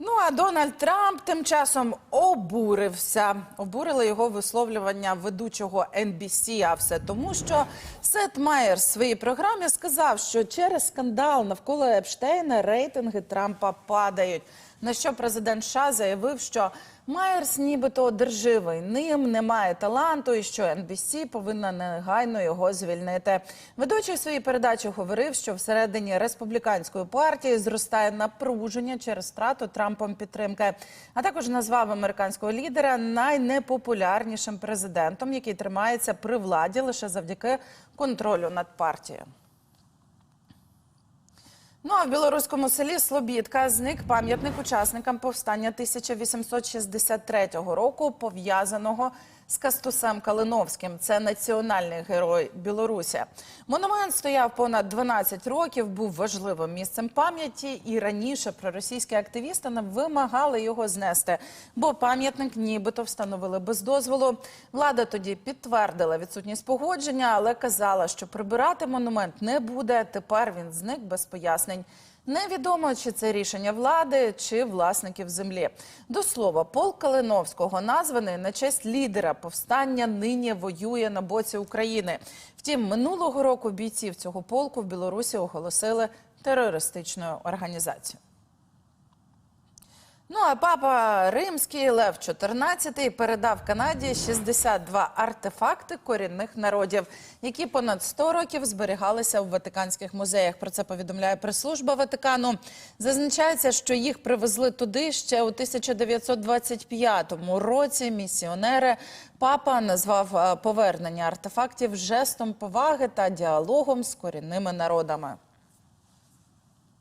Ну а Дональд Трамп тим часом обурився. Обурили його висловлювання ведучого NBC, а все тому, що Сет Майер в своїй програмі сказав, що через скандал навколо Епштейна рейтинги Трампа падають. На що президент США заявив, що Майерс нібито одерживий, ним немає таланту, і що NBC повинна негайно його звільнити. Ведучий в своїй передачі говорив, що всередині республіканської партії зростає напруження через втрату Трампом підтримки. А також назвав американського лідера найнепопулярнішим президентом, який тримається при владі лише завдяки контролю над партією. Ну а в білоруському селі Слобідка зник пам'ятник учасникам повстання 1863 року, пов'язаного з Кастусем Калиновським. Це національний герой Білорусі. Монумент стояв понад 12 років, був важливим місцем пам'яті, і раніше проросійські активісти не вимагали його знести, бо пам'ятник нібито встановили без дозволу. Влада тоді підтвердила відсутність погодження, але казала, що прибирати монумент не буде. Тепер він зник без пояснень. Невідомо, чи це рішення влади, чи власників землі. До слова, полк Калиновського названий на честь лідера повстання нині воює на боці України. Втім, минулого року бійців цього полку в Білорусі оголосили терористичною організацією. Ну а папа римський Лев XIV передав Канаді 62 артефакти корінних народів, які понад 100 ร оків зберігалися в Ватиканських музеях. Про це повідомляє прес-служба Ватикану. Зазначається, що їх привезли туди ще у 1925 році. Місіонери папа назвав е, повернення артефактів жестом поваги та діалогом з корінними народами.